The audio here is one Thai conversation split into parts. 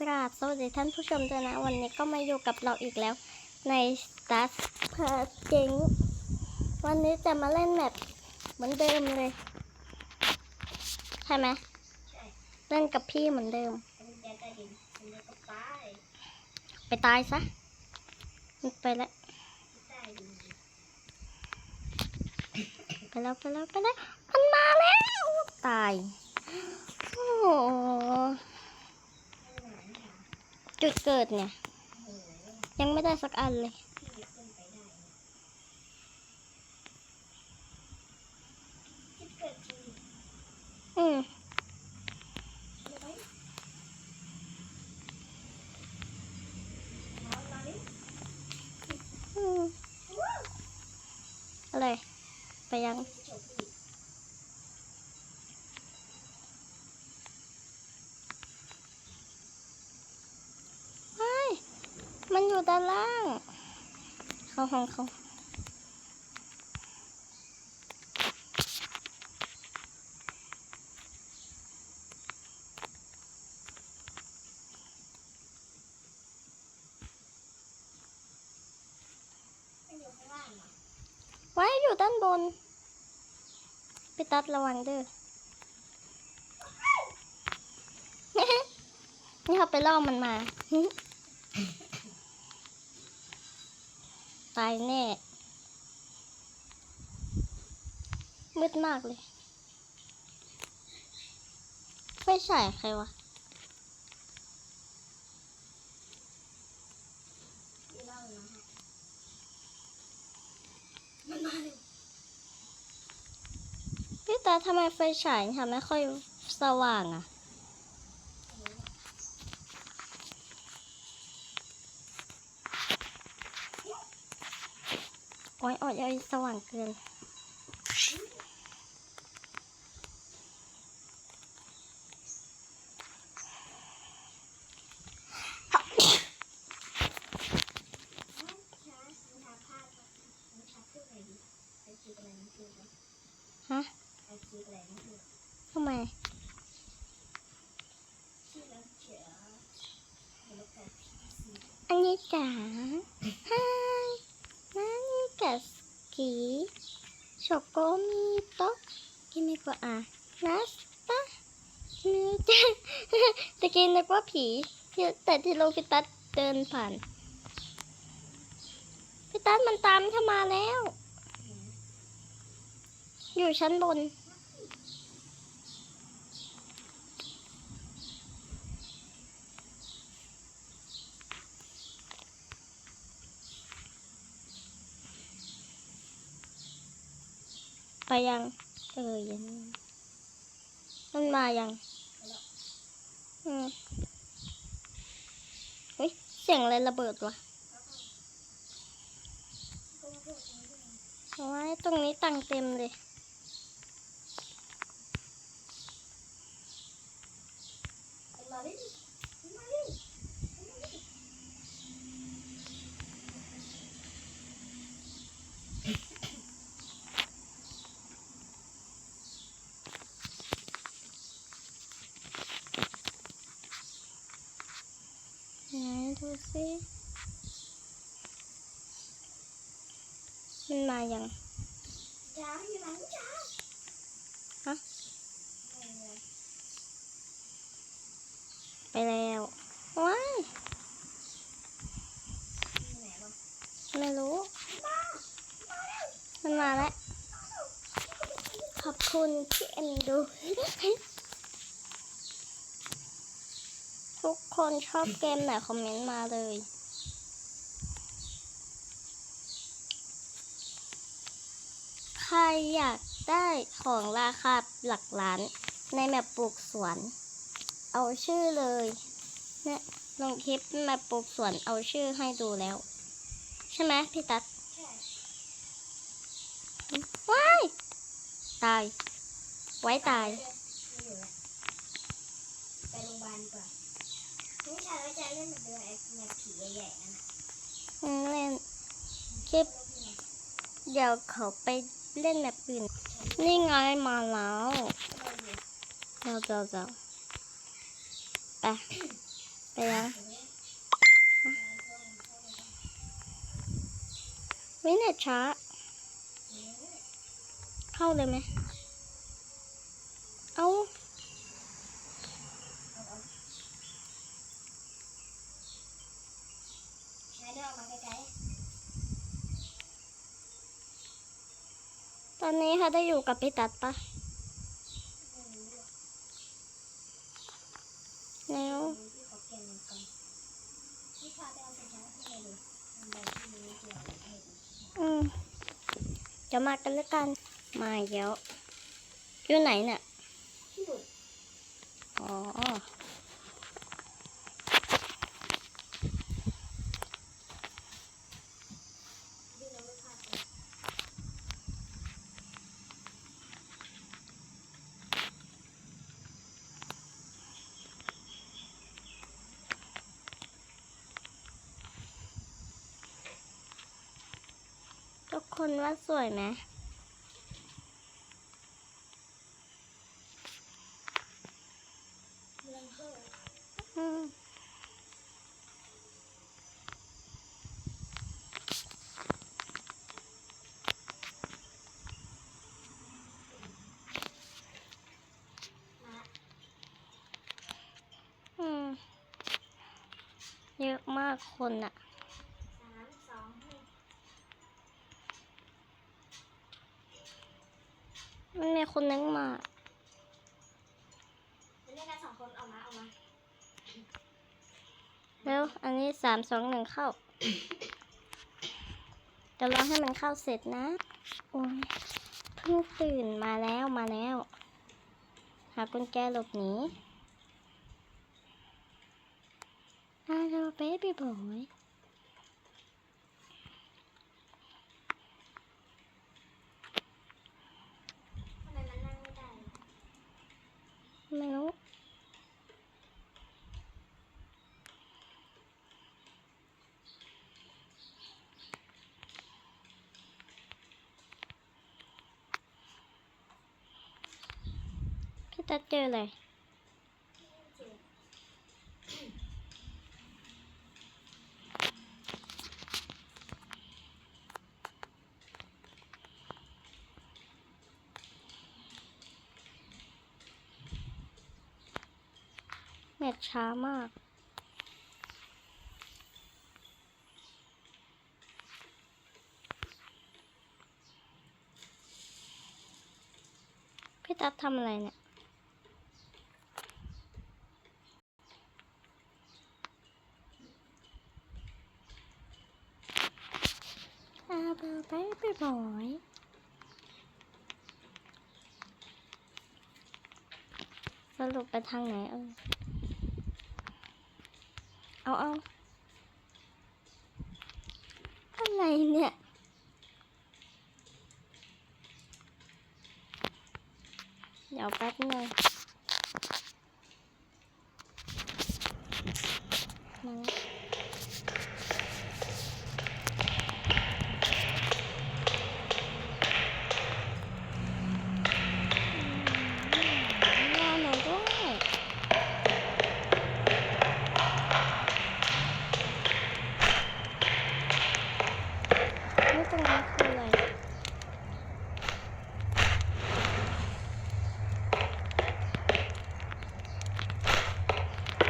กราบสวัสดีท่านผู้ชมด้วยนะ วันนี้ก็มาอยู่กับเราอีกแล้ว ใน Star พาเจ๋งวันนี้จะมาเล่นแมปเหมือนเดิมเลย ใช่ไหมเล่นกับพี่เหมือนเดิมอันนี้แกใต้ดินอันนี้ก็ป้ายไปตายซะไปแล้วไปแล้วไปแล้วไปแล้วมันมาแล้ว ตายโอ้ จุดเกิดเนี่ย ยังไม่ได้สักอันเลยอืมอะไร ไปยัง จบอีก ไม่มัน อยู่ด้านล่าง เข้าห้องเขาไว้อยู่ด้านบนไปตัดระวังเด้อนี่เขาไปล่อมันมาายแน่ มืดมากเลย ไฟฉายใครวะที่เล่ามาฮะมันมาเลยพี่ตาทำไมไฟฉายทำไม่ค่อยสว่างอะ โอ้ยอดยอยสว่างเกินทาผ้ามันทาเครื่องอะไรดีไอคิดอะไรนั่นคือฮะทำไมอันนี้จ๋าฮายนา สกีโชโกมิโตะกิมิโกะอานัสตะมิจ้าตะกินนึกว่าผีที่แต่ที่โลพิตัสเดินผ่านพิตัสมันตามเข้ามาแล้ว อยู่ชั้นบน ยังเออยังมันมายังอืมเฮ้ยเสียงอะไรระเบิดวะโอ้ยตรงนี้ตังเต็มเลยมาดิมาดิ ไหนดู สิมันมายังจ้าอยู่ไหนจ้าฮะไปแล้วว้ายอยู่ไหนวะไม่รู้ มันมาแล้ว ขอบคุณที่เอ็นดู ทุกคนชอบเกมไหนคอมเมนต์มาเลยใครอยากได้ของราคาหลักล้าน ในแมปปลูกสวน เอาชื่อเลยเนี่ยลงคลิปแมปปลูกสวนเอาชื่อให้ดูแล้ว ใช่ไหมพี่ตั๊ดใช่ว้ายตาย ไว้ตายไม่อยู่แล้วไปโรงพยาบาลดีกว่า ไม่ใช่แล้วจะเล่นเหมือนเดิมไอ้แบบผีใหญ่ๆนั่นน่ะเล่นคลิปเดี๋ยวเขาไปเล่นแบบอื่นนี่ไงมาแล้วเจ้าเจ้าเจ้าไปไปยังวิเน็ตช้า เข้าเลยไหม เอา ใช้ได้ออกมาไกล ตอนนี้ค่ะได้อยู่กับพี่ตัดปะแล้วอืมจะมากันแล้วกัน มาเยอะอยู่ไหนเนี่ยอ๋อ ที่เราไม่พลาดไป ทุก คนว่าสวยไหมเยอะมากคนอะ คนนึงมาเล่นกันสองคนออกมาออกมาแล้วอันนี้สามสองหนึ่งเข้าจะรอให้มันเข้าเสร็จนะโอ้ยเพิ่งตื่นมาแล้วมาแล้ว หากุญแจหลบหนีฮัลโหลเบบี้บอย ทำไมมันนั่งไม่ได้ ไม่รู้ พี่ ตัดเจอเลยเจ็บเน็ตช้ามากพี่ตั๊ดทำอะไรเนี่ย อาเบลไปไป บ่อยสรุปไปทางไหนเออเอาเอาอะไรเนี่ยเดี๋ยวแป๊บหนึงมา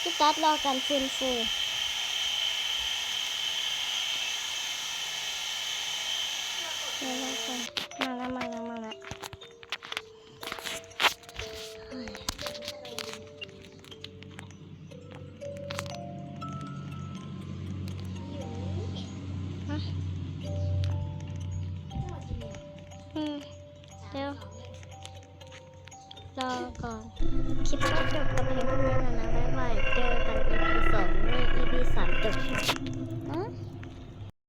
พี่ตัดรอการฟื้นฟู คลิปก็จบกับเพลงพวกนี้แล้วนะบ๊ายบายเจอกัน EP สองนี่ EP สามจบ